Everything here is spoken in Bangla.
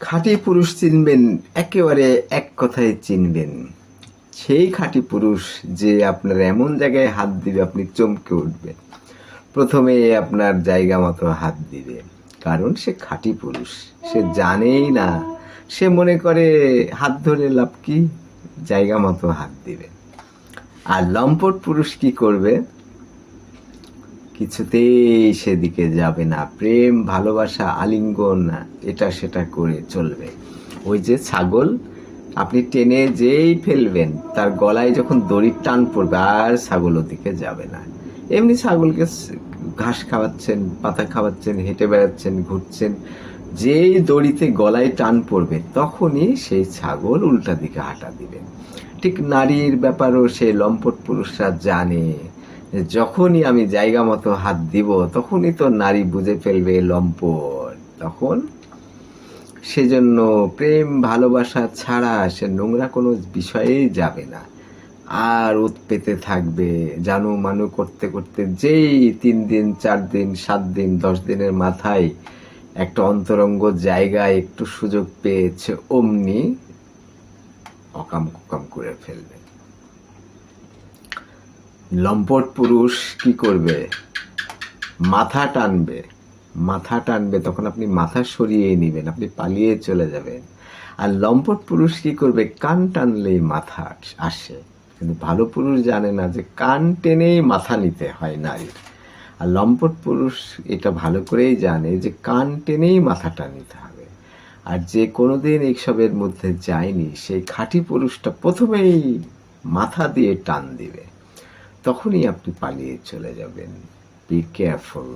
খাঁটি পুরুষ চিনবেন, একেবারে এক কথায় চিনবেন। সেই খাঁটি পুরুষ যে আপনার এমন জায়গায় হাত দিবে, আপনি চমকে উঠবেন। প্রথমে আপনার জায়গা মতো হাত দিবে। কারণ সে খাঁটি পুরুষ, সে জানেই না, সে মনে করে হাত ধরে লাভ কি? জায়গা মতো হাত দিবে। আর লম্পট পুরুষ কি করবে? কিছুতেই সেদিকে যাবে না। প্রেম, ভালোবাসা, আলিঙ্গন, এটা সেটা করে চলবে। ওই যে ছাগল, আপনি টেনে যেই ফেলবেন, তার গলায় যখন দড়ির টান পড়বে, আর ছাগল ওদিকে যাবে না। এমনি ছাগলকে ঘাস খাওয়াচ্ছেন, পাতা খাওয়াচ্ছেন, হেঁটে বেড়াচ্ছেন, ঘুরছেন, যেই দড়িতে গলায় টান পড়বে, তখনই সেই ছাগল উল্টা দিকে হাঁটা দিবে। ঠিক নারীর ব্যাপারও সেই লম্পট পুরুষরা জানে। যখনই আমি জায়গা মতো হাত দিব, তখনই তো নারী বুঝে ফেলবে লম্পট। তখন সেজন্য প্রেম, ভালোবাসা ছাড়া সে নোংরা কোনো বিষয়েই যাবে না। আর উৎপেতে থাকবে, জানু মানু করতে করতে যেই তিন দিন, চার দিন, সাত দিন, দশ দিনের মাথায় একটা অন্তরঙ্গ জায়গায় একটু সুযোগ পেয়েছে, অমনি অকাম কুকাম করে ফেলবে। লম্পট পুরুষ কি করবে? মাথা টানবে। মাথা টানবে, তখন আপনি মাথা সরিয়ে নেবেন, আপনি পালিয়ে চলে যাবেন। আর লম্পট পুরুষ কি করবে? কান টানলেই মাথা আসে। কিন্তু ভালো পুরুষ জানে না যে কান টেনেই মাথা নিতে হয় নারীর। আর লম্পট পুরুষ এটা ভালো করেই জানে যে কান টেনেই মাথাটা নিতে হবে। আর যে কোনোদিন এইসবের মধ্যে যায়নি, সেই খাঁটি পুরুষটা প্রথমেই মাথা দিয়ে টান দিবে। তখনই আপনি পালিয়ে চলে যাবেন। Be careful